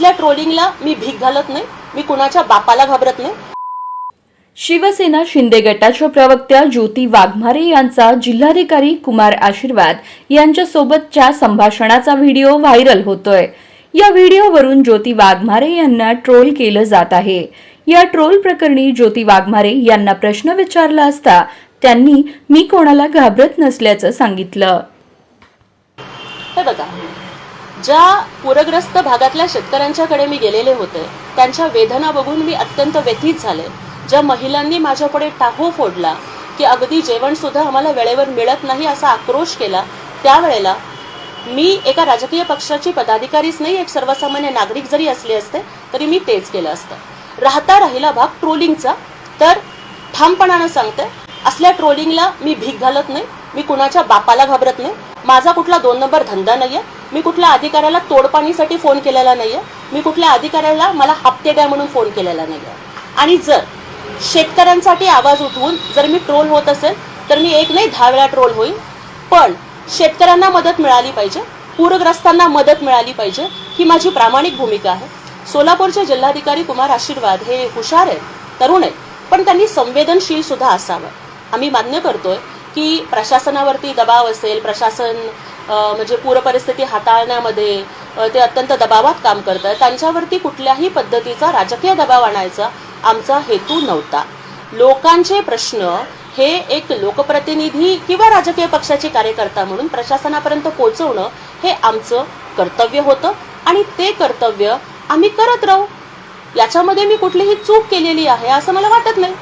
असल्या ट्रोलिंगला मी भीक घालत नाही मी कुणाच्या बापाला घाबरत नाही. शिवसेना शिंदे गटाच्या प्रवक्त्या ज्योती वाघमारे यांचा जिल्हाधिकारी कुमार आशीर्वाद यांच्यासोबतच्या संभाषणाचा व्हिडिओ व्हायरल होतोय. या व्हिडिओवरून ज्योती वाघमारे यांना ट्रोल केलं जात आहे. या ट्रोल प्रकरणी ज्योती वाघमारे यांना प्रश्न विचारला असता त्यांनी मी कोणाला घाबरत नसल्याचं सांगितलं. हे बघा ज्या पूरग्रस्त भागातल्या शेतकऱ्यांच्याकडे मी गेलेले होते त्यांच्या वेदना बघून मी अत्यंत व्यथित झाले. ज्या महिलांनी माझ्यापुढे टाहो फोडला की अगदी जेवण सुद्धा आम्हाला वेळेवर मिळत नाही असा आक्रोश केला त्यावेळेला मी एका राजकीय पक्षाची पदाधिकारीच नाही एक सर्वसामान्य नागरिक जरी असले असते तरी मी तेच केलं असतं. राहता राहिला भाग ट्रोलिंगचा तर ठामपणानं सांगते असल्या ट्रोलिंगला मी भीक घालत नाही मी कुणाच्या बापाला घाबरत नाही. माझा कुठला दोन नंबर धंदा नाही आहे मी कुठल्या अधिकाऱ्याला तोडपाणीसाठी फोन केलेला नाही आहे मी कुठल्या अधिकाऱ्याला मला हप्ते द्या म्हणून फोन केलेला नाही आहे आणि जर शेतकऱ्यांसाठी आवाज उठवून जर मी ट्रोल होत असेल तर मी एक नाही दहा वेळा ट्रोल होईल. पण शेतकऱ्यांना मदत मिळाली पाहिजे. पूरग्रस्तांना मदत मिळाली पाहिजे. ही माझी प्रामाणिक भूमिका आहे. सोलापूरचे जिल्हाधिकारी कुमार आशीर्वाद हे हुशार आहेत तरुण आहेत. पण त्यांनी संवेदनशील सुद्धा असावं. आम्ही मान्य करतोय की प्रशासनावरती दबाव असेल प्रशासन म्हणजे पूरपरिस्थिती हाताळण्यामध्ये ते अत्यंत दबावात काम करतात त्यांच्यावरती कुठल्याही पद्धतीचा राजकीय दबाव आणायचा आमचा हेतू नव्हता. लोकांचे प्रश्न हे एक लोकप्रतिनिधी किंवा राजकीय पक्षाचे कार्यकर्ता म्हणून प्रशासनापर्यंत पोहोचवणं हे आमचं कर्तव्य होतं आणि ते कर्तव्य आम्ही करत राहू. याच्यामध्ये मी कुठलीही चूक केलेली आहे असं मला वाटत नाही.